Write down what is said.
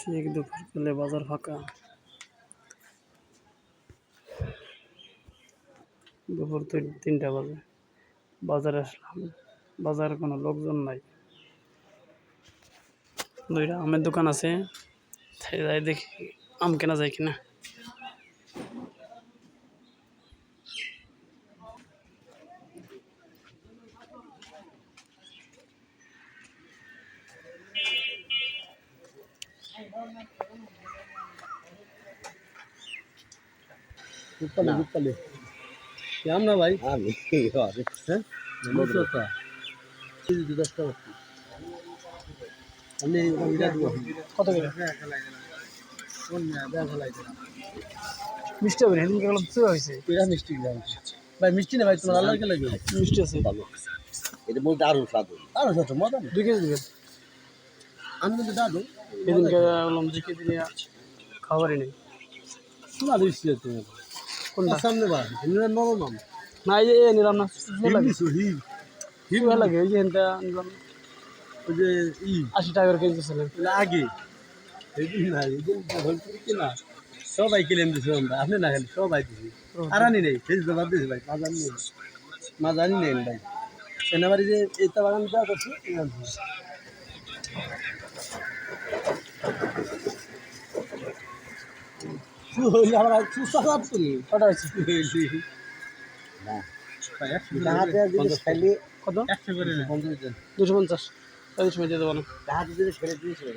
ঠিক দুপুর পেলে বাজার ফাঁকা। দুপুর তিন- তিনটা বাজে। বাজারে আসলাম। বাজারে কোনো লোকজন নাই। দুইটা আমের দোকান আছে। যাই দেখি আম কেনা যায় কিনা। রূপালি রূপালি কেমন না ভাই? আমি হ্যাঁ? নমস্কার এই যে দশ টাকা আমি এটা দিব কত করে? মিষ্টি হবে সেদিন গেলাম চুয়া হয়েছে এটা মিষ্টি ভাই মিষ্টি না ভাই তোমার আল্লাহ কে লাগবে মিষ্টি আছে। ভালো। এটা বলতে আরও স্বাদ। আর আছে মজা দুই কেজি দেবেন সেদিনকে যে কেজি নিয়ে খাবারই নেই। শোনা দিচ্ছি তুমি কোনটা? সামনে বা এমনি নরম না এই এ নিলাম না হিম। ভালো লাগে ওই যে এনটা নিলাম। ওই যে ই। আশি টাকা করে কেজি ছিলেন আগে। এদিন না হলপুরি কিনা। সবাই কিনে দিছে আমরা। আপনি না খালি সবাই দিছি। আর আনি নেই ফেস দেবার দিছি ভাই মাছ আনি নেই। মাছ আনি নেই ভাই। সেনাবাড়ি যে এইটা বাগান যা করছে আমার সুস্বাদ তুমি কটা হয়েছে? দুশো পঞ্চাশ। তাই সময় দিয়ে দেবো না। তাহাতে যদি দিয়েছিল